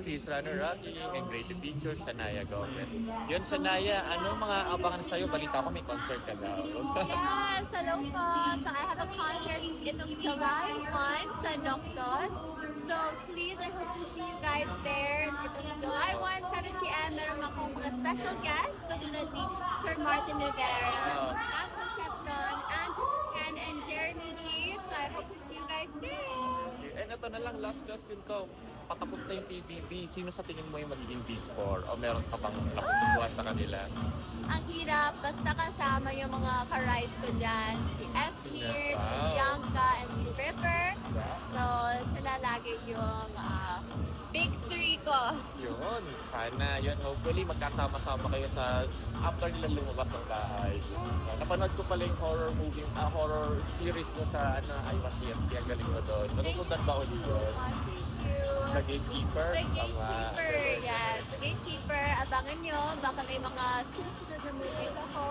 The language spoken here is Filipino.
Liz Runner Rocky, and Great Teacher, Sanaya Gomez. Yun, Sanaya, ano mga abangan sa'yo? Balita ko may concert ka daw. Yes, hello po. So I have a concert itong July 1 sa Noctos. So please, I hope to see you guys there. Itong July 1, 7 p.m. Meron akong mga special guests, katulad ni Sir Martin Rivera, Oh. Am Concepcion, Andrew Ken, and Jeremy G. So I hope to see you guys there. Na lang, last question ko. Patapos na yung PBB, sino sa tingin mo yung magiging Big Four? O meron ka pang nakukuha sa kanila? Ang hirap, basta kasama yung mga ka-rise ko dyan. Si Esmir, si Wow. Bianca, and si Ripper. So, sila lagi yung ah, big three ko. Yun, sana yun. Hopefully, magkasama-sama kayo sa after nila lumabas ng bahay. Uh, napanood ko pala yung horror movie, ah, horror series mo sa ano, I Was TFT. Ang galing mo doon. Natutunan ba ulit yun? Thank you. Sa Gatekeeper? The Tama. Gatekeeper, yes. The Gatekeeper, abangan nyo. Baka may mga susunod na movies ako.